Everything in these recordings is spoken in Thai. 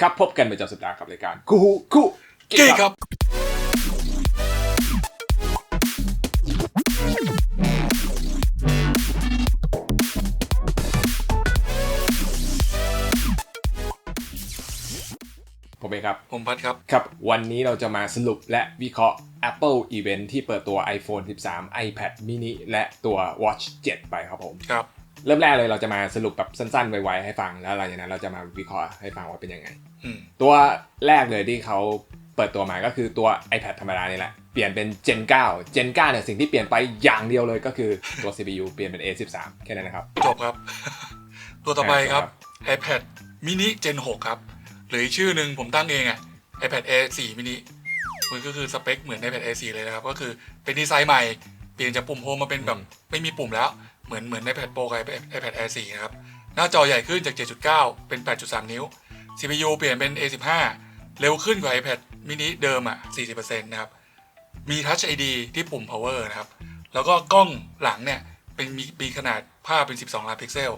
ครับพบกันประจำสัปดาห์กับรายการคู่หูคู่เก้ครับ ผมเองครับ ผมพัดครับ ครับ วันนี้เราจะมาสรุปและวิเคราะห์ Apple Event ที่เปิดตัว iPhone 13 iPad mini และตัว Watch 7 ไปครับผม ครับ เริ่มแรกเลยเราจะมาสรุปแบบสั้นๆไวๆให้ฟังแล้วหลังจากนั้นเราจะมาวิเคราะห์ให้ฟังว่าเป็นยังไงอืมตัวแรกเลยที่เขาเปิดตัวมาก็คือตัว iPad ธรรมดานี่แหละ เปลี่ยนเป็น Gen 9 Gen 9เนี่ยสิ่งที่เปลี่ยนไปอย่างเดียวเลยก็คือตัว CPU เปลี่ยนเป็น A13 แค่นั้นนะครับ จบครับ ตัวต่อไปครับ iPad mini Gen 6 ครับ หรืออีกชื่อหนึ่งผมตั้งเองอะ iPad Air 4 mini มันก็คือสเปคเหมือน iPad Air 4 เลยนะครับ ก็คือเป็นดีไซน์ใหม่ เปลี่ยนจากปุ่มโฮมมาเป็นแบบไม่มีปุ่มแล้ว เหมือนเหมือน iPad Pro กับ iPad Air 4 นะครับ หน้าจอใหญ่ขึ้นจาก 7.9 เป็น 8.3 นิ้ว CPU เปลี่ยนเป็น A15 เร็วขึ้นกว่า iPad mini เดิมอะ 40%นะครับ มี Touch ID ที่ปุ่ม power นะครับ แล้วก็กล้องหลังเนี่ย เป็นมีมีขนาดภาพเป็น 12 ล้านพิกเซล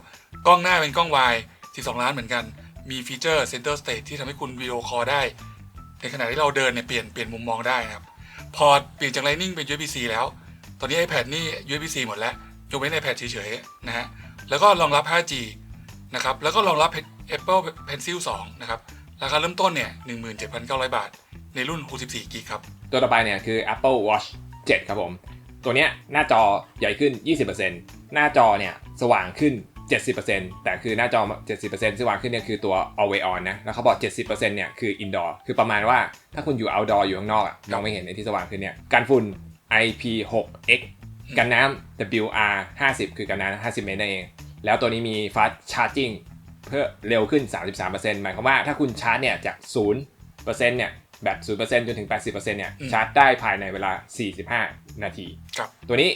กล้องหน้าเป็นกล้องวาย 12 ล้านเหมือนกัน มีฟีเจอร์ Center Stage ที่ทำให้คุณวิดีโอคอลได้ ในขณะที่เราเดินเนี่ยเปลี่ยนเปลี่ยนมุมมองได้นะครับ พอเปลี่ยนจาก Lightning เป็น USB-C แล้ว ตอนนี้ iPad นี่ USB-C หมดแล้ว ยกเว้น iPad เฉยๆนะฮะแล้วก็รองรับ 5G นะครับแล้วก็รองรับ Apple Pencil 2 นะครับ ราคาเริ่มต้นเนี่ย 17,900 บาท ในรุ่น 64กิกครับ ตัวต่อไปเนี่ยคือ Apple Watch 7 ครับผม ตัวเนี้ยหน้าจอใหญ่ขึ้น 20%หน้าจอเนี่ยสว่างขึ้น 70%แต่คือหน้าจอ 70%สว่างขึ้นเนี่ยคือตัว always on นะ แล้วเขาบอก 70%เนี่ยคือ indoor คือประมาณว่าถ้าคุณอยู่ outdoor อยู่ข้างนอกอะมองไม่เห็นในที่สว่างขึ้นเนี่ยกันฝุ่น IP6X กันน้ำ WR 50 คือกันน้ำ50 เมตรนั่นเอง แล้วตัวนี้มี fast charging เพื่อเร็วขึ้น 33%หมายความว่าถ้าคุณชาร์จเนี่ยจาก 0%เนี่ยแบบ 0%จนถึง 80%เนี่ยอืมชาร์จได้ภายในเวลา 45 นาทีครับตัวนี้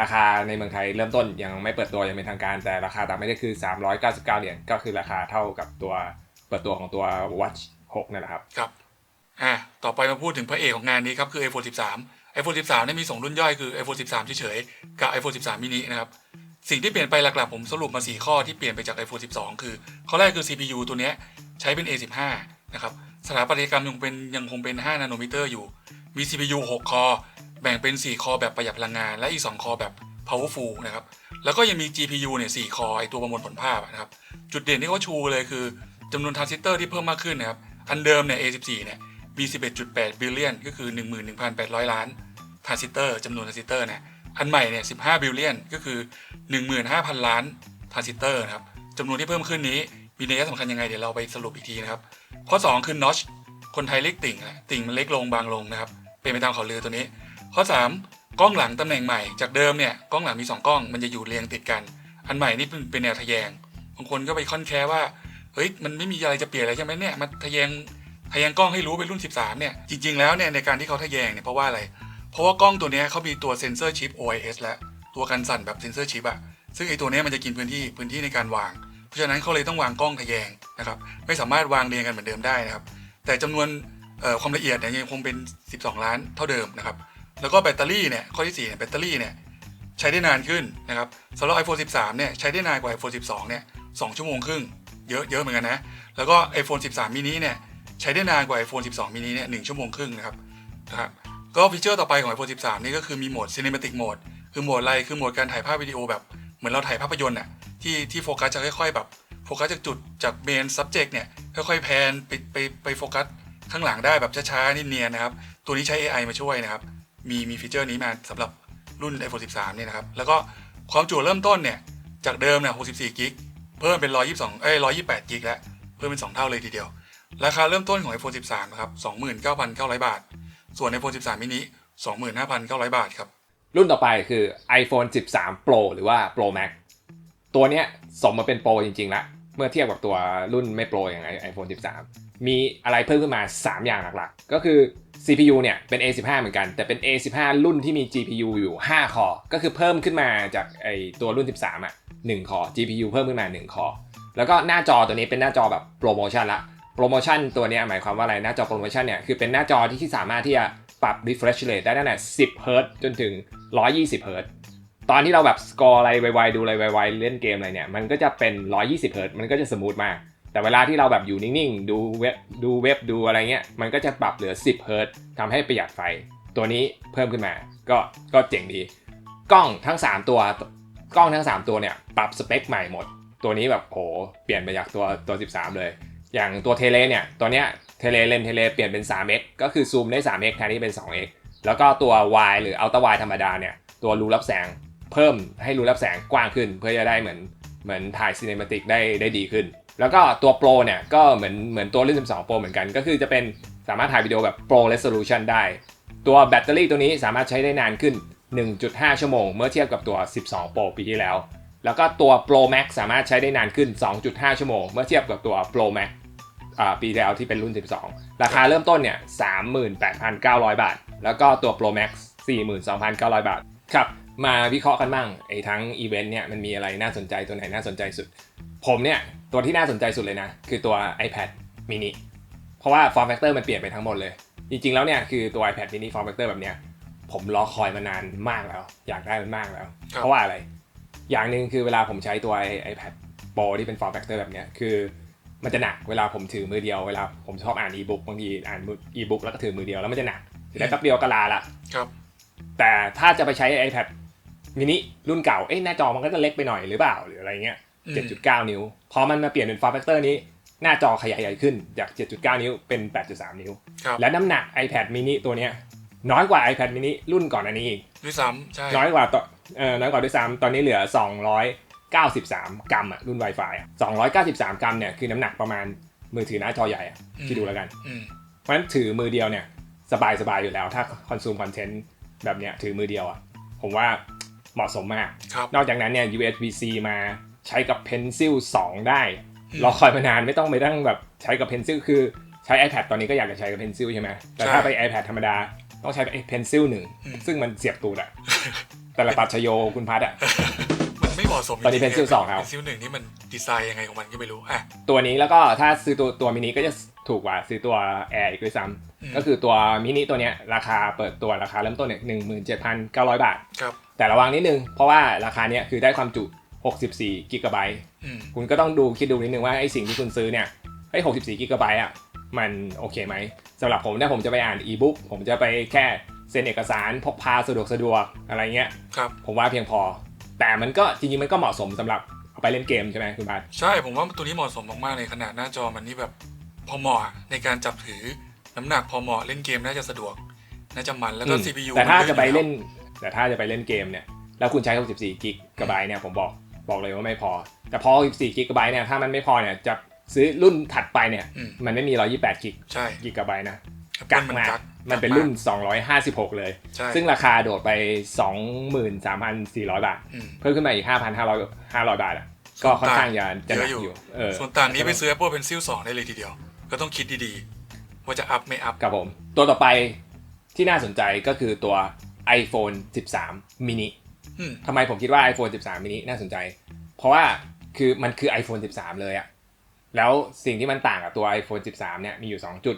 ราคาในเมืองไทยเริ่มต้นยังไม่เปิดตัวยังเป็นทางการ แต่ราคาต่างประเทศคือ 399 เหรียญก็คือราคาเท่ากับตัวเปิดตัวของตัว Watch 6นั่นแหละครับ ครับ อะต่อไปมาพูดถึงพระเอกของงานนี้ครับคือ iPhone 13 iPhone 13เนี่ยมีสองรุ่นย่อยคือ iPhone 13 เฉยๆ กับ iPhone 13 mini นะครับ สิ่งที่เปลี่ยนไปหลักๆ ผมสรุปมา 4 ข้อที่เปลี่ยนไปจาก iPhone 12 คือ ข้อแรกคือ CPU ตัวเนี้ยใช้เป็น A15 นะครับ สถาปัตยกรรมยังเป็นยังคงเป็น 5 นาโนมิเตอร์อยู่ มี CPU 6 คอแบ่งเป็น 4 คอแบบประหยัดพลังงาน และอีก 2 คอแบบ powerful นะครับ แล้วก็ยังมี GPU เนี่ย 4 คอไอตัวประมวลผลภาพนะครับ จุดเด่นที่เขาชูเลยคือจำนวนทรานซิสเตอร์ที่เพิ่มมากขึ้นนะครับ อันเดิมเนี่ย A14 เนี่ยมี 11.8 บิลเลียนก็คือ 11,800 ล้าน ทรานซิสเตอร์จำนวนทรานซิสเตอร์นะอันใหม่เนี่ย15บิลเลียนก็คือ 15,000 ล้านทรานซิสเตอร์นะครับจำนวนที่เพิ่มขึ้นนี้มีนัยสำคัญยังไงเดี๋ยวเราไปสรุปอีกทีนะครับ ข้อ 2 คือ notch คนไทยเรียกติ่งนะติ่งมันเล็กลงบางลงนะครับ เป็นไปตามข่าวลือตัวนี้ ข้อ 3 กล้องหลังตำแหน่งใหม่จากเดิมเนี่ยกล้องหลังมี 2 กล้องมันจะอยู่เรียงติดกัน อันใหม่นี่เป็นแนวทะแยงบางคนก็ไปค่อนแค่ว่าเฮ้ยมันไม่มีอะไรจะเปลี่ยนอะไรใช่ไหมเนี่ยมันทะแยงทะแยงกล้องให้รู้เป็นรุ่น 13เนี่ยจริง ๆแล้วเนี่ยในการที่เขาทะแยงเนี่ยเพราะว่าอะไร เพราะว่ากล้องตัวนี้เขามีตัวเซนเซอร์ชิป OIS และตัวกันสั่นแบบเซนเซอร์ชิปอะซึ่งไอตัวนี้มันจะกินพื้นที่พื้นที่ในการวาง เพราะฉะนั้นเขาเลยต้องวางกล้องทะแยงนะครับไม่สามารถวางเรียงกันเหมือนเดิมได้นะครับ แต่จำนวนความละเอียดเนี่ยยังคงเป็น 12 ล้านเท่าเดิมนะครับแล้วก็แบตเตอรี่เนี่ยข้อที่สี่แบตเตอรี่เนี่ยใช้ได้นานขึ้นนะครับสำหรับ iPhone 13 เนี่ยใช้ได้นานกว่า iPhone 12 เนี่ย2ชั่วโมงครึ่งเยอะเยอะเหมือนกันนะ แล้วก็ iPhone 13 mini เนี่ยใช้ได้นานกว่า iPhone 12 mini เนี่ย1ชั่วโมงครึ่งนะครับนะครับ ก็ฟีเจอร์ต่อไปของ iPhone 13 นี่ก็คือมีโหมด Cinematic Mode คือโหมดอะไรคือโหมดการถ่ายภาพวิดีโอแบบเหมือนเราถ่ายภาพยนตร์น่ะที่ที่โฟกัสจะค่อยๆ แบบโฟกัสจากจุดจากเมน subject เนี่ยค่อยๆแพนไปไปไปโฟกัสข้างหลังได้แบบช้าๆนิดเนียนนะครับ ตัวนี้ใช้ AI มาช่วยนะครับ มีมีฟีเจอร์นี้มาสำหรับรุ่น iPhone 13 เนี่ยนะครับ แล้วก็ความจุเริ่มต้นเนี่ย จากเดิมเนี่ย64กิกเพิ่มเป็น 122 เอ้ย 128กิกแล้ว เพิ่มเป็น 2 เท่าเลยทีเดียว ราคาเริ่มต้นของ iPhone 13 นะครับ 29,900 บาท ส่วน iPhone 13 mini 25,900 บาทครับ รุ่นต่อไปคือ iPhone 13 Pro หรือว่า Pro Max ตัวเนี้ยสมมาเป็นโปรจริงๆล้วเมื่อเทียบกับตัวรุ่นไม่โปรอย่าง iPhone 13 มีอะไรเพิ่มขึ้นมา 3 อย่างหลักๆ ก็คือ CPU เนี่ยเป็น A15 เหมือนกัน แต่เป็น A15 รุ่นที่มี GPU อยู่ 5 คอ ก็คือเพิ่มขึ้นมาจากไอตัวรุ่น 13 อะ 1 คอ GPU เพิ่มขึ้นมา 1 คอ แล้วก็หน้าจอตัวนี้เป็นหน้าจอแบบโปรโมชั่นละ โปรโมชั่นตัวนี้หมายความว่าอะไรหน้าจอโปรโมชั่นเนี่ยคือเป็นหน้าจอที่สามารถที่จะปรับ refresh rate ได้ตั้งแต่10 Hz จนถึง 120 Hz ตอนที่เราแบบสกอร์อะไรไวๆดูอะไรไวๆเล่นเกมอะไรเนี่ยมันก็จะเป็น 120 Hz มันก็จะสมูทมาก แต่เวลาที่เราแบบอยู่นิ่งๆ ดูเว็บดูเว็บดูอะไรเงี้ยมันก็จะปรับเหลือ 10เฮิร์ตทำให้ประหยัดไฟ ตัวนี้เพิ่มขึ้นมา ก็ก็เจ๋งดี กล้องทั้ง 3 ตัวกล้องทั้ง 3 ตัวเนี่ยปรับสเปคใหม่หมด ตัวนี้แบบโหเปลี่ยนไปจากตัวตัว 13 เลย อย่างตัวเทเลเนี่ย ตัวเนี้ยเทเลเลนเทเลเปลี่ยนเป็น 3x ก็คือซูมได้ 3x แทนที่เป็น 2x แล้วก็ตัว Y หรือ Ultra Wide ธรรมดาเนี่ย ตัวรูรับแสงเพิ่มให้รูรับแสงกว้างขึ้น เพื่อจะได้เหมือนเหมือนถ่ายซีเนมาติกได้ได้ดีขึ้น แล้วก็ตัว Pro เนี่ยก็เหมือนเหมือนตัวรุ่น12 Pro เหมือนกัน ก็คือจะเป็นสามารถถ่ายวิดีโอแบบ Pro Resolution ได้ ตัวแบตเตอรี่ตัวนี้สามารถใช้ได้นานขึ้น 1.5 ชั่วโมง เมื่อเทียบกับตัว 12 Pro ปีที่แล้ว แล้วก็ตัว Pro Max สามารถใช้ได้นานขึ้น 2.5 ชั่วโมง เมื่อเทียบกับตัว Pro Max ปีที่แล้วที่เป็นรุ่น 12 ราคาเริ่มต้นเนี่ย 38,900 บาท แล้วก็ตัว Pro Max 42,900 บาท ครับ มาวิเคราะห์กันบ้างไอ้ทั้งอีเวนต์เนี่ยมันมีอะไรน่าสนใจตัวไหนน่าสนใจสุด ผมเนี่ย ตัวที่น่าสนใจสุดเลยนะ คือตัว iPad mini เพราะว่า form factor มันเปลี่ยนไปทั้งหมดเลย จริงๆแล้วเนี่ยคือตัว iPad mini form factor แบบเนี้ยผมรอคอยมานานมากแล้ว อยากได้มันมากแล้วครับเพราะว่าอะไร อย่างหนึ่งคือเวลาผมใช้ตัว iPad Pro ที่เป็น form factor แบบเนี้ยคือ มันจะหนักเวลาผมถือมือเดียวเวลาผมชอบอ่านอีบุ๊กบางทีอ่านอีบุ๊กแล้วก็ถือมือเดียวแล้วมันจะหนักถือได้แป๊บเดียวก็ลาละครับ แต่ถ้าจะไปใช้ iPad mini รุ่นเก่าเอ้ยหน้าจอมันก็จะเล็กไปหน่อยหรือเปล่าหรืออะไรเงี้ยอืม7.9 นิ้ว พอมันมาเปลี่ยนเป็น form factor นี้ หน้าจอขยายใหญ่ขึ้นจาก 7.9 นิ้วเป็น 8.3 นิ้วครับและน้ำหนัก iPad mini ตัวเนี้ยน้อยกว่า iPad mini รุ่นก่อนอันนี้อีกด้วยซ้ำใช่น้อยกว่าต่อเอ่อน้อยกว่าด้วยซ้ำตอนนี้เหลือ 293 กรัมอะรุ่น Wi-Fi อะ293 กรัมเนี่ยคือน้ำหนักประมาณมือถือหน้าจอใหญ่อะคิดดูแล้วกันอืมเพราะฉะนั้นถือมือเดียวเนี่ยสบายสบายอยู่แล้ว ถ้าคอนซูมคอนเทนต์แบบเนี้ยถือมือเดียวอะผมว่าเหมาะสมมากครับนอกจากนั้นเนี่ย USB-C มาใช้กับ Pencil 2 ได้อืมรอคอยมานานไม่ต้องไปตั้งแบบใช้กับ Pencil คือใช้ iPad ตอนนี้ก็อยากจะใช้กับ Pencil ใช่ไหมแต่ถ้าใช่ไป iPad ธรรมดาต้องใช้ Pencil หนึ่งอืมซึ่งมันเสียบตูดอะแต่ละปัจชโยคุณพัดอะมันไม่ เหมาะสมตอนนี้จริๆ Pencil สองครับเพนซิลหนึ่งนี่มันดีไซน์ยังไงของมันก็ไม่รู้อะตัวนี้แล้วก็ถ้าซื้อตัวตัวมินิก็จะถูกกว่าซื้อตัว Air อีกด้วยซ้อืมำก็คือตัวมินิตัวเนี้ยราคาเปิดตัวราคาเริ่มต้นเนี่ยหนึ่งหมื่นเจ็ดพันเก้าร้อยบาทครับแต่ระวังนิดนึง เพราะว่าราคาเนี้ยคือได้ความจุ 64กิกะไบต์อืมคุณก็ต้องดูคิดดูนิดนึงว่าไอ้สิ่งที่คุณซื้อเนี่ยไอ้64กิกะไบต์อะมันโอเคไหมสำหรับผมถ้าผมจะไปอ่านอีบุ๊กผมจะไปแค่เซ็นเอกสารพกพาสะดวกสะดวกอะไรเงี้ยครับผมว่าเพียงพอ แต่มันก็จริงๆมันก็เหมาะสมสำหรับเอาไปเล่นเกมใช่ไหมคุณบาสใช่ผมว่าตัวนี้เหมาะสมมากๆเลยขนาดหน้าจอมันนี่แบบพอเหมาะในการจับถือน้ำหนักพอเหมาะเล่นเกมน่าจะสะดวกน่าจะมันแล้วก็อืม CPU แต่ถ้ามันจะไปอยู่เล่น แต่ถ้าจะไปเล่นเกมเนี่ยแล้วคุณใช้ 64 กิกะไบต์เนี่ยผมบอกบอกเลยว่าไม่พอ แต่พอ 64 กิกะไบต์เนี่ยถ้ามันไม่พอเนี่ยจะซื้อรุ่นถัดไปเนี่ยอืมมันไม่มี 128 กิกใช่กิกะไบต์นะกักักกมันมากกัก มันเป็นรุ่น 256 เลยใช่ซึ่งราคาโดดไป 23,400 บาทอืมเพิ่มขึ้นมาอีก 5,500 500 บาทอะก็ค่อนข้างจะจะหนักอยู่เออส่วนต่างนี้ไปซื้อ Apple Pencil 2 ได้เลยทีเดียว ก็ต้องคิดดีๆ ว่าจะอัพไม่อัพครับผม ตัวต่อไปที่น่าสนใจก็คือตัว iPhone 13 mini อืมทำไมผมคิดว่า iPhone 13 mini น่าสนใจ เพราะว่าคือมันคือ iPhone 13 เลยอะแล้วสิ่งที่มันต่างกับตัว iPhone 13 เนี่ยมีอยู่ 2 จุด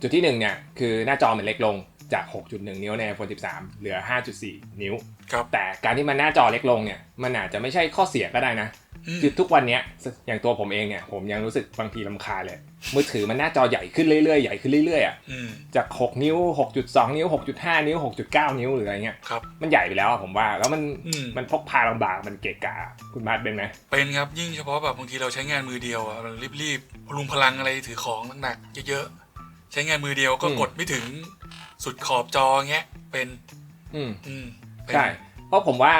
จุดที่ 1 เนี่ย คือหน้าจอมันเล็กลงจาก 6.1 นิ้วใน iPhone 13 เหลือ 5.4 นิ้ว ครับ แต่การที่มันหน้าจอเล็กลงเนี่ย มันอาจจะไม่ใช่ข้อเสียก็ได้นะอืมคือทุกวันเนี้ย อย่างตัวผมเองเนี่ย ผมยังรู้สึกบางทีลำคาญเลย มือถือมันหน้าจอใหญ่ขึ้นเรื่อยๆ ใหญ่ขึ้นเรื่อยๆอะอืมจาก 6 นิ้ว 6.2 นิ้ว 6.5 นิ้ว 6.9 นิ้วหรืออะไรเงี้ย ครับ มันใหญ่ไปแล้วอะผมว่า แล้วมันอืมมันพกพาลำบาก มันเกะกะ คุณมาดเป็นไหมเป็นครับ ยิ่งเฉพาะแบบบางทีเราใช้งานมือเดียวอะมันรีบๆพลุงพลังอะไรถือของหนักๆ เยอะๆ ใช้งานมือเดียวก็กดไม่ถึงสุดขอบจอเงี้ยเป็น อืมอืมเป็นใช่เพราะผมว่า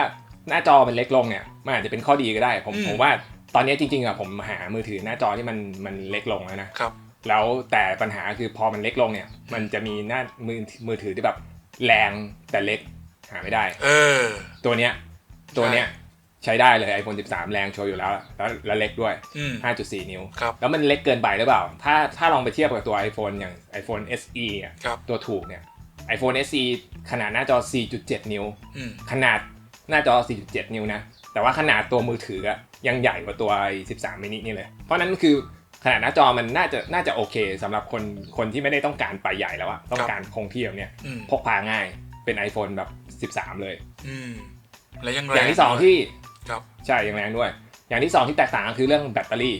หน้าจอมันเล็กลงเนี่ยมันอาจจะเป็นข้อดีก็ได้ผมอืมผมว่าตอนนี้จริงๆอะผมหามือถือหน้าจอที่มันมันเล็กลงแล้วนะครับ แล้วแต่ปัญหาคือพอมันเล็กลงเนี่ย มันจะมีหน้ามือมือถือที่แบบแรงแต่เล็กหาไม่ได้ เออ ตัวเนี้ย ตัวเนี้ย ใช้ได้เลย iPhone 13 แรงโชว์อยู่แล้ว แล้วแล้วเล็กด้วย อืม 5.4 นิ้ว ครับ แล้วมันเล็กเกินไปหรือเปล่า ถ้าถ้าลองไปเทียบกับตัว iPhone อย่าง iPhone SE อะครับ ตัวถูกเนี่ย iPhone SE ขนาดหน้าจอ 4.7 นิ้ว อืม ขนาดหน้าจอ 4.7 นิ้วนะ แต่ว่าขนาดตัวมือถืออะยังใหญ่กว่าตัว13 มินินี่เลย เพราะนั้นคือขนาดหน้าจอมันน่าจะน่าจะโอเคสำหรับคนคนที่ไม่ได้ต้องการไปใหญ่แล้วอะต้องการคงที่แบบเนี้ยอืมพกพาง่ายเป็น iPhone แบบ 13 เลย อืม แล้วยังแรอย่างที่สองที่ ครับใช่ยังแรงด้วย อย่างที่สองที่แตกต่างก็คือเรื่องแบตเตอรี่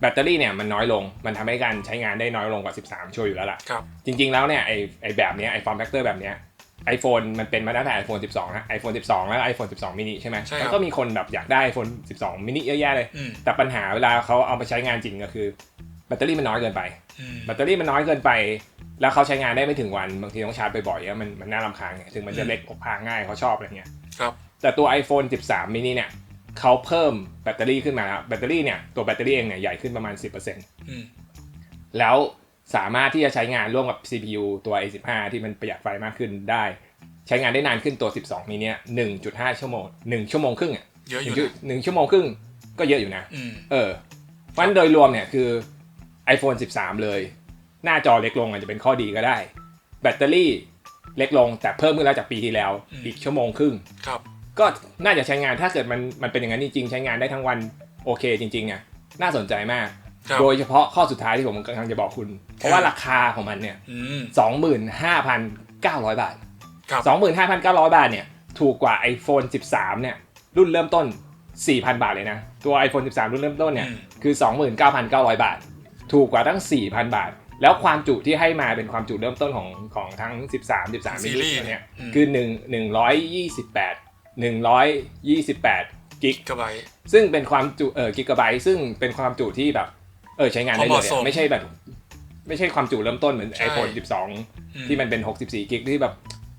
แบบตเตอรี่เนี่ยมันน้อยลงมันทำให้การใช้งานได้น้อยลงกว่า 13 ชัวร์อยู่แล้วล่ะครับจริง ๆแล้วเนี่ยไอไอแบบเนี้ยไอฟอร์มแฟกเตอร์แบบเนี้ย iPhone มันเป็นมาตั้งแต่ iPhone 12 นะ iPhone 12 แล้ว iPhone 12 mini ใช่ไหมใช่ครับแล้วก็มีคนแบบอยากได้ iPhone 12 mini เยอะแยะเลยอืมแต่ปัญหาเวลาเขาเอาไปใช้งานจริงก็คือแบตเตอรี่มันน้อยเกินไปอืมแบตเตอรี่มันน้อยเกินไป แล้วเขาใช้งานได้ไม่ถึงวัน บางทีต้องชาร์จบ่อยๆอะมันมันน่ารำคาญไงถึงมันจะอืมเล็กพกพาง่ายเขาชอบอะไรเงี้ย ครับ แต่ตัว iPhone 13 mini เนี่ย เขาเพิ่มแบตเตอรี่ขึ้นมาแล้วแบตเตอรี่เนี่ยตัวแบตเตอรี่เองเนี่ยใหญ่ขึ้นประมาณ 10%อืมแล้วสามารถที่จะใช้งานร่วมกับ CPU ตัว A15 ที่มันประหยัดไฟมากขึ้นได้ ใช้งานได้นานขึ้นตัว 12มินิเนี่ย1.5 ชั่วโมง 1 ชั่วโมงครึ่งอะเยอะอหนึ่ยู่งชั่วนะหนึ่งชั่วโมงครึ่งก็เยอะอยู่นะอืมเออเพราะฉะนั้นโดยรวมเนี่ยคือ iPhone 13 เลย หน้าจอเล็กลงอาจจะเป็นข้อดีก็ได้ แบตเตอรี่เล็กลงแต่เพิ่มขึ้นแล้วจากปีที่แล้วอีกชั่วโมงครึ่งครับ ก็น่าจะใช้งานถ้าเกิดมันมันเป็นอย่างนั้นจริงๆ ใช้งานได้ทั้งวันโอเคจริงๆอะน่าสนใจมาก ครับโดยเฉพาะข้อสุดท้ายที่ผมกำลังจะบอกคุณ เพราะว่าราคาของมันเนี่ยอืม 25,900 บาท ครับ 25,900 บาทเนี่ยถูกกว่า iPhone 13 เนี่ยรุ่นเริ่มต้น 4,000 บาทเลยนะ ตัว iPhone 13 รุ่นเริ่มต้นเนี่ยอืม คือ 29,900 บาท ถูกกว่าตั้ง 4,000 บาท แล้วความจุที่ให้มาเป็นความจุเริ่มต้นของของทั้ง 13 13ซีมิรีนิส์เนี่ยอืม คือ 1 128 128กิกกระไบซึ่งเป็นความจุเออกิกะไบต์ซึ่งเป็นความจุที่แบบ เออใช้งานได้พอเลเหยมาะสมอะไม่ใช่แบบ ไม่ใช่ความจุเริ่มต้นเหมือนใช่ iPhone อื12 ที่มันเป็น 64กิกที่แบบ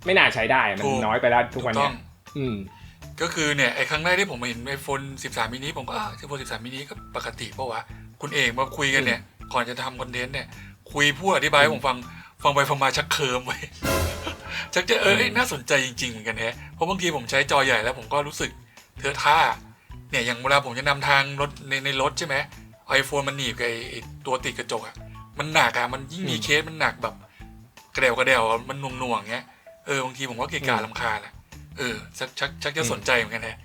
ไม่น่าใช้ได้มันถูกน้อยไปแล้วทุถูกกวันต้เนี้องยอืมก็คือเนี่ยไอ้ครั้งแรกที่ผมเห็น iPhone 13 mini ผมก็อ่า iPhone 13 mini ก็ปกติเพราะว่าคุณเอกมาคุยกันเนี่ย ก่อนจะทำคอนเทนต์เนี่ย คุยพูดอธิบายให้ผมฟังฟังไปฟังมาชักเคิมไป ชักจะเออเอ้ยน่าสนใจจริงๆเหมือนกันแฮะเพราะบางทีผมใช้จอใหญ่แล้วผมก็รู้สึกเทอะท่า เนี่ยอย่างเวลาผมจะนำทางรถในในรถใช่ไหมไอโฟนมันหนีบกับไอ้ไอ้ตัวติดกระจกอะมันหนักอะมันยิ่งมีอืมเคสมันหนักแบบกระเดวกระเดวอะมันหน่วงๆเงี้ยเออบางทีผมก็เกะกะอืมลำคาญอะเออชักชักชักจะสนใจเหมือนกันแฮะ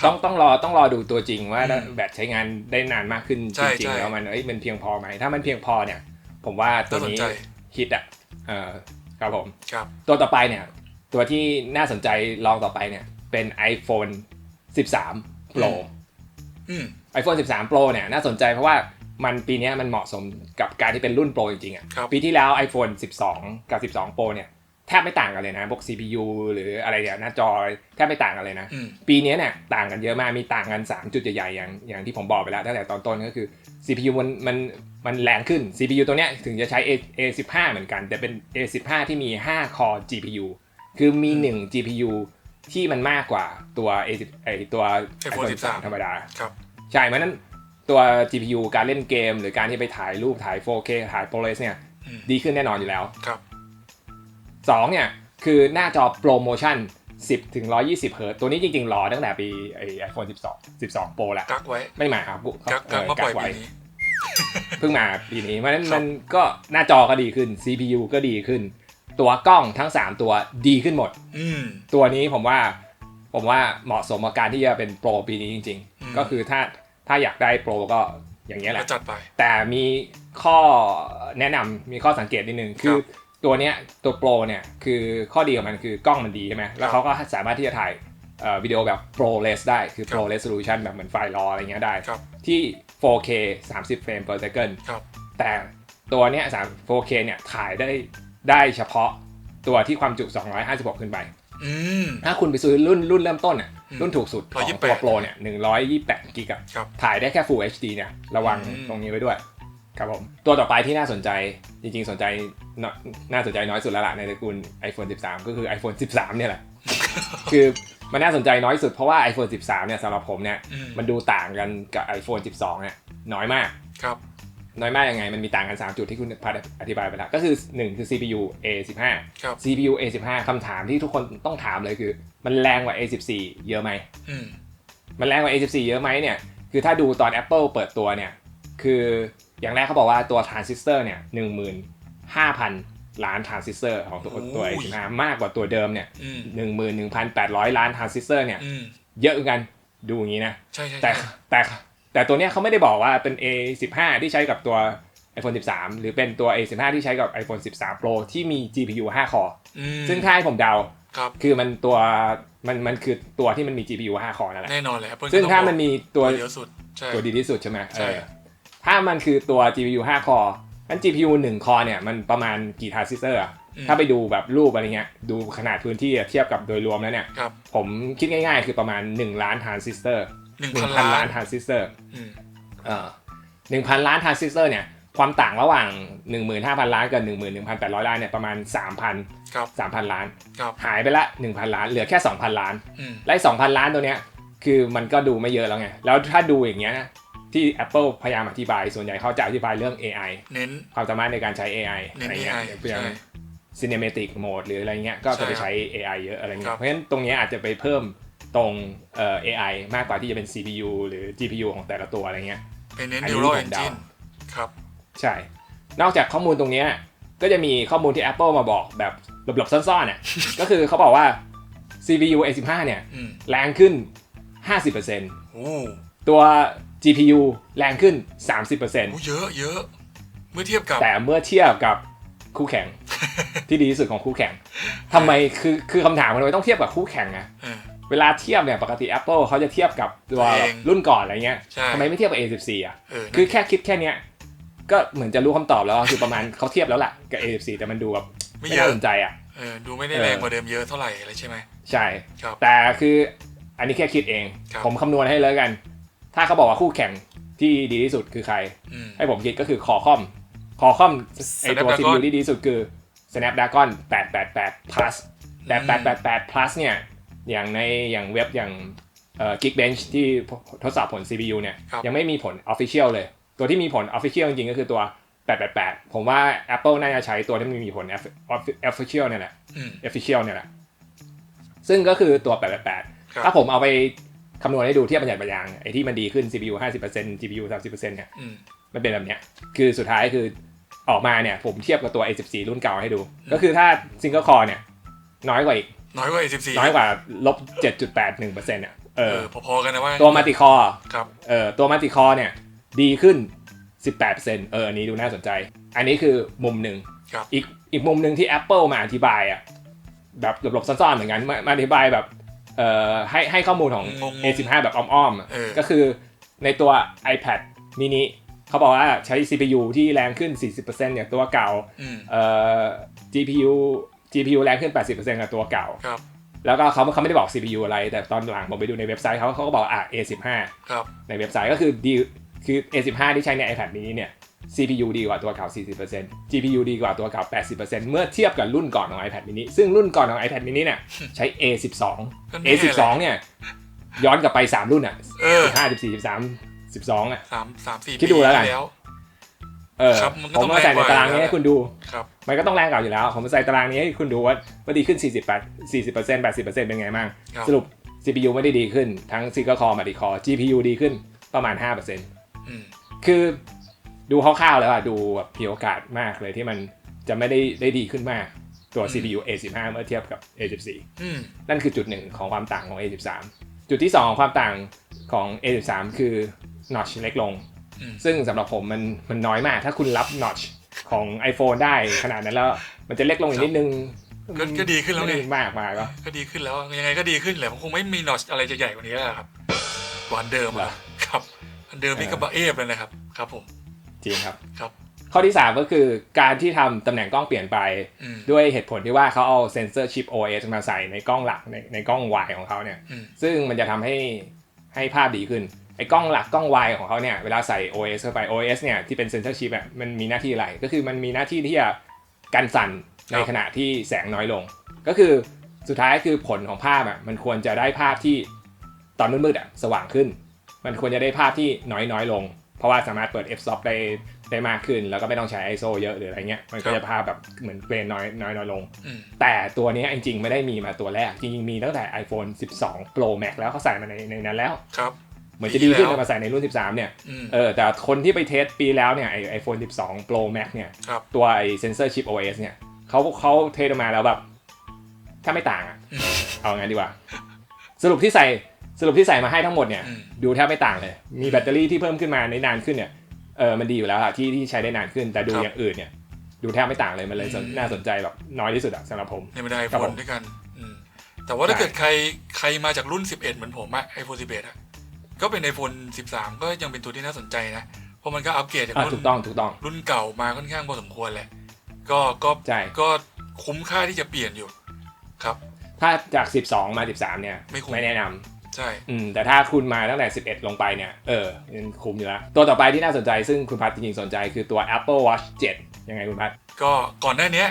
ครับต้องต้องรอต้องรอดูตัวจริงว่าอืมแบตใช้งานได้นานมากขึ้นใช่จริงใช่ๆแล้วมันเอ้ยมันเพียงพอไหมถ้ามันเพียงพอเนี่ย ผมว่าตัวน่าสนนี้ใจฮิตอะเออ ครับผมครับ ตัวต่อไปเนี่ย ตัวที่น่าสนใจลองต่อไปเนี่ย เป็น iPhone 13 Pro อืม iPhone 13 Pro เนี่ยน่าสนใจเพราะว่ามันปีเนี้ยมันเหมาะสมกับการที่เป็นรุ่น Pro จริงๆอะครับปีที่แล้ว iPhone 12 กับ 12 Pro เนี่ย แทบไม่ต่างกันเลยนะพวก CPU หรืออะไรเนี่ยหน้าจอแทบไม่ต่างกันเลยนะอืมปีนี้เนี่ยต่างกันเยอะมากมีต่างกัน 3 จุดใหญ่ๆอย่างอย่างที่ผมบอกไปแล้วตั้งแต่ตอนต้นก็คือ CPU มันมันมันแรงขึ้น CPU ตัวเนี้ยถึงจะใช้ A A15 เหมือนกัน แต่เป็น A15 ที่มี5 core GPU คือมี 1 GPU ที่มันมากกว่าตัว A ไอตัว iPhone 13 13 ธรรมดาครับใช่เพราะฉะนั้นตัว GPU การเล่นเกม หรือการที่ไปถ่ายรูปถ่าย 4K ถ่าย ProRes เนี่ยอืมดีขึ้นแน่นอนอยู่แล้วครับ 2เนี่ยคือหน้าจอโปรโมชั่น 10ถึง120เฮิร์ตซ์ตัวนี้จริงๆรอตั้งแต่ปีไอไอโฟน12 12 Pro แหละกักไว้ ไม่มาครับบุกักกักมาปล่อยปีนี้เพิ่งมาปีนี้เพราะฉะนั้นครับมันก็หน้าจอก็ดีขึ้น CPU ก็ดีขึ้น ตัวกล้องทั้ง 3 ตัวดีขึ้นหมดอืมตัวนี้ผมว่าผมว่าเหมาะสมกับการที่จะเป็นโปรปีนี้จริงอืมๆก็คือถ้าถ้าอยากได้โปรก็อย่างนี้ยแหก็ละจัดไปแต่มีข้อแนะนำมีข้อสังเกตนิดนึงคือ ตัวเนี้ยตัวโปรเนี่ยคือข้อดีของมันคือกล้องมันดีใช่ไหมแล้วเขาก็สามารถที่จะถ่ายเอ่อวิดีโอแบบ ProRes ได้คือครับ Pro Resolution แบบเหมือนไฟล์รออะไรเงี้ยได้ครับที่ 4K 30 เฟรม per second ครับแต่ตัวเนี้ย3 4K เนี่ยถ่ายได้ได้เฉพาะตัวที่ความจุ 256 ขึ้นไปอืมถ้าคุณไปซื้อรุ่นรุ่นเริ่มต้นเนี่ยอืมรุ่นถูกสุดของ128ตัวโปรเนี่ย128กิกะครับถ่ายได้แค่ Full HD เนี่ยระวังอืมตรงนี้ไว้ด้วย ครับผม ตัวต่อไปที่น่าสนใจจริงๆ สนใจนน่าสนใจน้อยสุดแล้วล่ะในตระกูล iPhone 13 ก็คือ iPhone 13 เนี่ยแหละ คือมันน่าสนใจน้อยสุดเพราะว่า iPhone 13 เนี่ยสำหรับผมเนี่ยอืมมันดูต่างกันกับ iPhone 12 เนี่ยน้อยมากครับน้อยมากยังไง มันมีต่างกัน 3 จุดที่คุณพัดอธิบายไปแล้วก็คือ 1 คือ CPU A15 ครับ CPU A15 คำถามที่ทุกคนต้องถามเลยคือ มันแรงกว่า A14 เยอะไหมอืมมันแรงกว่า A14 เยอะไหมเนี่ยคือถ้าดูตอน Apple เปิดตัวเนี่ย คือ อย่างแรกเขาบอกว่าตัวทรานซิสเตอร์เนี่ยหนึ่งหมื่นห้าพันล้านทรานซิสเตอร์ของตัวตัว A15 มากกว่าตัวเดิมเนี่ยอืมหนึ่งหมื่นหนึ่งพันแปดร้อยล้านทรานซิสเตอร์เนี่ยอืมเยอะเหมือนกันดูอย่างนี้นะใช่ใช่แต่ใช่แต่แต่ตัวเนี้ยเขาไม่ได้บอกว่าเป็น A15 ที่ใช้กับตัว iPhone 13 หรือเป็นตัว A15 ที่ใช้กับ iPhone 13 Pro ที่มี GPU 5 คออืมซึ่งถ้าให้ผมเดาครับคือมันตัวมันมันคือตัวที่มันมี GPU 5 คอนั่นแหละแน่นอนแหละ Apple ซึ่งก็ต้อถ้าบอกมันมีตัตัววเยอะสุดใช่ตัวดีที่สุดใช่ไหมใช่เออ ถ้ามันคือตัว GPU 5คอนั้น GPU 1คอเนี่ยมันประมาณกี่ทรานซิสเตอร์อะอืมถ้าไปดูแบบรูปอะไรเงี้ยดูขนาดพื้นที่อะเทียบกับโดยรวมแล้วเนี่ยครับผมคิดง่ายๆ คือประมาณ 1 ล้านทรานซิสเตอร์หนึ่งหนึ่พังนพันล้าล้านนทรานซิสเตอร์อืมเอ่อหนึ่งพันล้านทรานซิสเตอร์เนี่ยความต่างระหว่าง 15,000 ล้านกับ11,800 ล้านเนี่ยประมาณ 3,000ครับ3,000 ล้านครับหายไปละ 1,000 ล้าน เหลือแค่ 2,000 ล้านอืมไล่2,000 ล้านตัวเนี้ยคือมันก็ดูไม่เยอะแล้วไง แล้วถ้าดูอย่างเงี้ย ที่ Apple พยายามอธิบาย ส่วนใหญ่เขาจะอธิบายเรื่อง AI เน้น ความสามารถในการใช้ AI เน้อะนไรเงี้ย AI อย่างใช่ cinematic mode หรืออะไรเงี้ย ก็จะไปใช่ครับใช้ AI เยอะอะไรครัเงี้ยบ เพราะฉะนั้นตรงเนี้ยอาจจะไปเพิ่มตรงเอ่อ AI มากกว่าที่จะเป็น CPU หรือ GPU ของแต่ละตัวอะไรเงี้ยเป็นเน้นอันนี้ neural ผมเดา engine ครับ ใช่ นอกจากข้อมูลตรงเนี้ยก็จะมีข้อมูลที่ Apple มาบอกแบบหลบๆซ่อนๆเนี่ยก็คือเขาบอกว่า CPU A15 เนี่ย อืมแรงขึ้น 50%โอ้ตัว GPU แรงขึ้น 30%โหเยอะเยอะ เมื่อเทียบกับ แต่เมื่อเทียบกับคู่แข่ง ที่ดีที่สุดของคู่แข่งทำไมคือคือคำถามมันทำไมต้องเทียบกับคู่แข่งอะเออเวลาเทียบเนี่ยปกติ Apple เขาจะเทียบกับตัวตัวเองรุ่นก่อนอะไรเงี้ยใช่ทำไมไม่เทียบกับ A14 อะเออคือแค่คิดแค่เนี้ยก็เหมือนจะรู้คำตอบแล้วอะคือประมาณเขาเทียบแล้วแหละกับ A14 แต่มันดูแบบไม่ไม่เยอะน่าสนใจอะเออดูไม่ได้เออแรงกว่าเดิมเยอะเท่าไหร่อะไรใช่ไหมใช่ครับแต่คืออันนี้แค่คิดเองครับผมคำนวณให้เลยกัน ถ้าเขาบอกว่าคู่แข่งที่ดีที่สุดคือใคร อืม ให้ผมคิดก็คือคอคอม คอคอมไอตัว Snapdragon CPU ที่ดีที่สุดคือ Snapdragon 888 plus แต่อืม 888 plus เนี่ย อย่างในอย่างเว็บอย่างเอ่อ Geekbench ที่ทดสอบผล CPU เนี่ย ครับ ยังไม่มีผล Official เลย ตัวที่มีผล Official จริงๆ ก็คือตัว 888 ผมว่า Apple น่าจะใช้ตัวที่มันมีผล Official เนี่ยแหละ อืม Official เนี่ยแหละ ซึ่งก็คือตัว 888 ครับ ถ้าผมเอาไป คำนวณให้ดูเทียบประหยัดประหยังไอ้ที่มันดีขึ้น CPU 50% GPU 30%เนี่ยอืมมันเป็นแบบเนี้ยคือสุดท้ายคือออกมาเนี่ยผมเทียบกับตัว A14 รุ่นเก่าให้ดู ก็คือถ้าซิงเกิลคอร์เนี่ยน้อยกว่าอีกน้อยกว่า A14 น้อยกว่าลบ7.81%เนี่ยเอเอออพอๆกันนะว่าตัวมัลติคอร์ครับเออตัวมัลติคอร์เนี่ยดีขึ้น 18%เอออันนี้ดูน่าสนใจ อันนี้คือมุมหนึ่งครับอีกอีกมุมหนึ่งที่ Apple มาอธิบายอะแบบหลบๆซ่อนๆเหมือนกันมามาอธิบายแบบ เอ่อให้ให้ข้อมูลของ งงๆ A15 แบบอ้อมๆอะเออ ก็คือในตัว iPad mini เขาบอกว่าใช้ CPU ที่แรงขึ้น 40%จากตัวเก่าอืมเอ่อ GPU GPU แรงขึ้น 80%จากตัวเก่า ครับแล้วก็เขาเขาไม่ได้บอก CPU อะไร แต่ตอนหลังผมไปดูในเว็บไซต์เขาเขาก็บอกอะ A15 ครับในเว็บไซต์ก็คือดีคือ A15 ที่ใช้ใน iPad mini เนี่ย CPU ดีกว่าตัวเก่า 40% GPU ดีกว่าตัวเก่า 80%เมื่อเทียบกับรุ่นก่อนของ iPad mini ซึ่งรุ่นก่อนของ iPad mini เนี่ยใช้ A12 ก็แน่แหละ A12 เนี่ยย้อนกลับไป 3 รุ่นอะเออ15 14 13 12อะสามสามสี่คิดดูแล้วกันปีที่แล้วเออครับมันก็ผมต้องมาใส่ในตารางนี้แรงกว่าให้คุณดูครับมันก็ต้องแรงกว่าอยู่แล้ว ผมมาใส่ตารางนี้ให้คุณดูว่าว่าดีขึ้น48 40% 80%เป็นไงบ้างครับสรุป CPU ไม่ได้ดีขึ้น ทั้ง Single Core Multi Core GPU ดีขึ้นประมาณ5%อืมคือ ดูคร่าวๆแล้วอะดูแบบมีโอกาสมากเลยที่มันจะไม่ได้ได้ดีขึ้นมากตัว CPU A15 เมื่อเทียบกับ A14 อืมนั่นคือจุดหนึ่งของความต่างของ A13 จุดที่2ของความต่างของ A13 คือ notch เล็กลงอืมซึ่งสำหรับผมมันมันน้อยมาก ถ้าคุณรับ notch ของ iPhone ได้ขนาดนั้นแล้ว มันจะเล็กลงอีกนิดนึงก็ก็ดีขึ้นแล้วไม่นี่ได้มากมายก็ก็ดีขึ้นแล้ว ยังไงก็ดีขึ้นแหละมันคงไม่มีนอชอะไรจะใหญ่กว่านี้แล้วล่ะครับกว่าอันเดิมเหรออะครับ อันเดิมนี่ก็บะเอฟเลยนะครับ ครับผม จริงครับครับข้อที่ 3 ก็คือการที่ทำตำแหน่งกล้องเปลี่ยนไปอืมด้วยเหตุผลที่ว่าเขาเอาเซนเซอร์ชิป OS มาใส่ในกล้องหลักในในกล้อง Y ของเขาเนี่ยอืมซึ่งมันจะทำให้ให้ภาพดีขึ้นไอ้กล้องหลักกล้อง Y ของเขาเนี่ยเวลาใส่ OS เข้าไป OS เนี่ยที่เป็นเซนเซอร์ชิปอะมันมีหน้าที่อะไร ก็คือมันมีหน้าที่ที่จะกันสั่นในขณะที่แสงน้อยลง ก็คือสุดท้ายคือผลของภาพอะมันควรจะได้ภาพที่ตอนมืดๆอะสว่างขึ้น มันควรจะได้ภาพที่น้อยน้อยลง เพราะว่าสามารถเปิด f-stop ได้ได้มากขึ้น แล้วก็ไม่ต้องใช้ ISO เยอะหรืออะไรเงี้ยมันก็จะภาพแบบเหมือนเกรนน้อยน้อยน้อยลงอืมแต่ตัวเนี้ยจริงๆ ไม่ได้มีมาตัวแรก จริงๆ มีตั้งแต่ iPhone 12 Pro Max แล้วเขาใส่มาในในนั้นแล้วครับเหมือนจะดีขึ้นปีที่แล้วมาใส่ในรุ่น 13 เนี่ยอืมเออแต่คนที่ไปเทสปีแล้วเนี่ยไอไอโฟน12 Pro Max เนี่ยครับตัวไอเซนเซอร์ชิป OS เนี่ยเขาเขาเทสออกมาแล้วแบบ ถ้าไม่ต่างอะอืมเอางั้นดีกว่า สรุปที่ใส่ สรุปที่ใส่มาให้ทั้งหมดเนี่ยอืมดูแทบไม่ต่างเลย มีแบตเตอรี่ที่เพิ่มขึ้นมาในนานขึ้นเนี่ยเออมันดีอยู่แล้วอะที่ที่ใช้ได้นานขึ้นแต่ดูอย่างอื่นเนี่ยดูแทบไม่ต่างเลยมันเลยสนน่าสนใจแบบน้อยที่สุดอะสำหรับผมในบรรดาไอครัโฟบผนมด้วยกันอืมแต่ว่าถ้าใช่เกิดใครใครมาจากรุ่น 11 เหมือนผมอะไอโฟน11อะก็เป็น iPhone 13ก็ยังเป็นตัวที่น่าสนใจนะเพราะมันก็อัปเกรดจากอะรุ่นถูกต้องถูกต้องรุ่นเก่ามาค่อนข้างพอสมควรแหละก็ก็ใช่ก็คุ้มค่าที่จะเปลี่ยนอยู่ ครับ ถ้าจาก 12 มา 13 เนี่ย ไม่คุ้มแนะนำ ใช่อืมแต่ถ้าคุณมาตั้งแต่ 11 ลงไปเนี่ยเออยังคุ้มอยู่แล้วตัวต่อไปที่น่าสนใจซึ่งคุณพัดจริงๆสนใจคือตัว Apple Watch 7 ยังไงคุณพัดก็ก่อนหน้าเนี้ย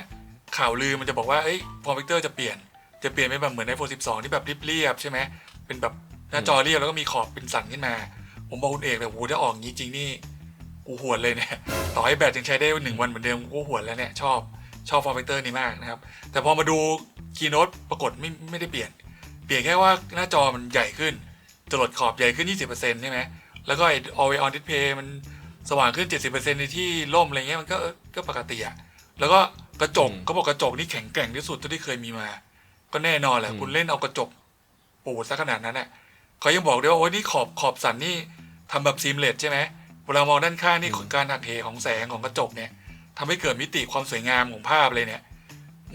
ข่าวลือมันจะบอกว่าเอ้ยฟอร์มวิกเตอร์จะเปลี่ยนจะเปลี่ยนเป็นแบบเหมือน iPhone 12 ที่แบบเรียบๆใช่ไหมเป็นแบบหน้าจอเรียบแล้วก็มีขอบเป็นสันขึ้นมา ผมบอกคุณเอกเลยโอ้โหถ้าออกอย่างนี้จริงนี่กูหวนเลยเนี่ยต่อให้แบตยังใช้ได้หนึ่งวันเหมือนเดิมกูหวนแล้วเนี่ยชอบชอบฟอร์มวิกเตอร์นี้มากนะครับแต่พอมาดูคีย์โน้ตปรากฏไม่ไม่ได้เปลี่ยน เปลี่ยนแค่ว่าหน้าจอมันใหญ่ขึ้นจรดขอบใหญ่ขึ้น 20%ใช่ไหมแล้วก็ไอ้ always on display มันสว่างขึ้น 70%ในที่ร่มอะไรเงี้ยมันก็เออก็ปกติอะแล้วก็กระจกอืมเขาบอกกระจกนี่แข็งแกร่งที่สุดเท่าที่เคยมีมา ก็แน่นอนแหละอืมคุณเล่นเอากระจกปูดซะขนาดนั้นน่ะเขายังบอกด้วยว่าโอ้ยนี่ขอบขอบสันนี่ทำแบบซีมเลสใช่ไหมเวลามองด้านข้างนี่การหักเหของแสงของกระจกเนี่ยทำให้เกิดมิติความสวยงามของภาพเลยเนี่ย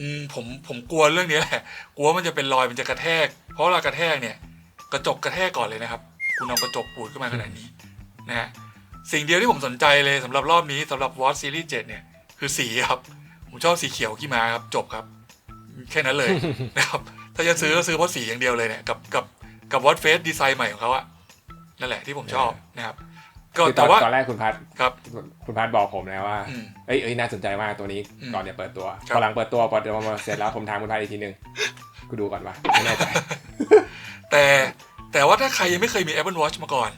อืมผมผมกลัวเรื่องนี้แหละกลัวมันจะเป็นรอยมันจะกระแทก เพราะเวลากระแทกเนี่ย กระจกกระแทกก่อนเลยนะครับ คุณเอากระจกปูดขึ้นมาขนาดนี้นะฮะสิ่งเดียวที่ผมสนใจเลยสำหรับรอบนี้สำหรับ Watch Series 7เนี่ย คือสีครับ ผมชอบสีเขียวขี้มาครับ จบครับ แค่นั้นเลยนะครับ ถ้าจะซื้อก็ซื้อเพราะสีอย่างเดียวเลยเนี่ยกับกับกับ Watch Face ดีไซน์ใหม่ของเขาอะนั่นแหละที่ผมชอบนะครับ ก็คือตแต่อนว่าตอนแรกคุณพัดครับ คุณพัดบอกผมนะว่าอืมเอ้ยเอ้ยน่าสนใจมากตัวนี้อืมก่อนจะเปิดตัวครับพอหลังเปิดตัวพอเดี๋ยวมาเสร็จแล้วผมถามคุณพัดอีกทีนึงกูดูก่อนว่าไม่แน่ใจแต่แต่ว่าถ้าใครยังไม่เคยมี Apple Watch มาก่อน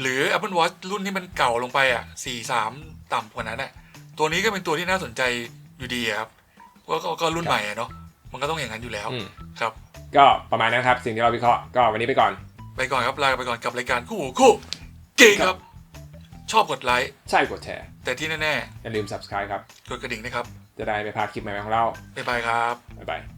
หรือ Apple Watch รุ่นที่มันเก่าลงไปอะสี่สามต่ำกว่านั้นอะตัวนี้ก็เป็นตัวที่น่าสนใจอยู่ดีอะครับก็ก็ก็รุ่นครับใหม่อะเนาะมันก็ต้องอย่างนั้นอยู่แล้วอืมครับ ก็ประมาณนั้นครับ สิ่งที่เราวิเคราะห์ก็วันนี้ไปก่อน ไปก่อนครับลาไปก่อนกับรายการคู่หูคู่เก่งครับ ชอบกดไลค์ใช่กดแชร์ แต่ที่แน่อย่าลืม subscribe ครับ ๆกดกระดิ่งนะครับ จะได้ไม่พลาดคลิปใหม่ๆของเรา บ๊ายบายครับ บ๊ายบาย